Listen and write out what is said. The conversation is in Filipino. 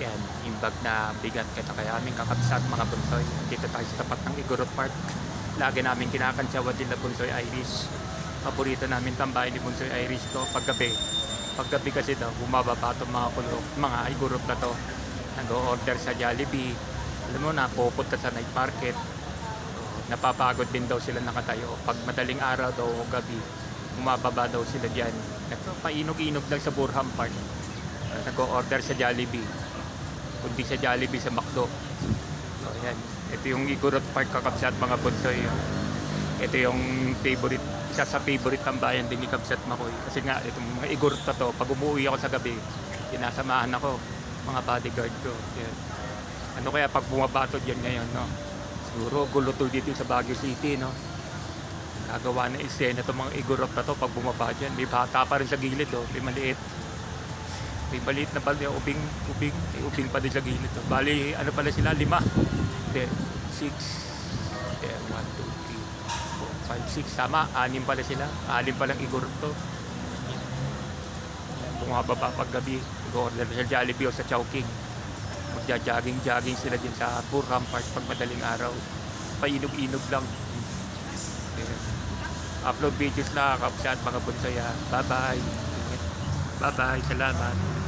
Yan, yung bag na bigat kaya kaya aming kakabsat mga bunsoy. Dito tayo sa tapat ng Igorot Park. Lagi namin kinakantsawan din na bunsoy Irish. Paborito namin tambahin ni bunsoy Irish to paggabi. Paggabi kasi daw, bumababa itong mga kulok, mga Igorot na to. Nag-order sa Jollibee. Alam mo na, pupunta sa night market. Napapagod din daw sila nakatayo. Pag madaling araw daw o gabi, bumababa daw sila dyan. Ito, painog-inog lang sa Burham Park. Nag-order sa Jollibee. Kundi sa Jollibee sa McDo. So, yan. Ito yung Igorot Park kakabsat mga bunsoy. Ito yung favorite, isa sa favorite tambayan din ni Kabsat Makoy. Kasi nga, itong mga Igorot na to, pag umuwi ako sa gabi, sinasamahan ako, mga bodyguard ko. Yan. Ano kaya pag bumabatod yan ngayon, no? Siguro gulo to dito sa Baguio City, no? Gagawa na eksena itong mga Igorot na to pag bumaba dyan. May bata pa rin sa gilid, oh. May maliit. May maliit na bali, ubing, ubing, may ubing pa din sa gilid. Bali, ano pala sila? Lima. Hindi, six. Hindi, one, two, three, four, five, six. Tama, anim pala sila. Anim palang Igorot to. Bumababa pag gabi. Mag-order sa Jollibee o sa Chowking. Magja-jogging-jogging sila dyan sa Burham Park pag madaling araw. Painog-inog lang. Upload videos na kapsat mga bunsaya. Bye-bye. Bye-bye. Salamat.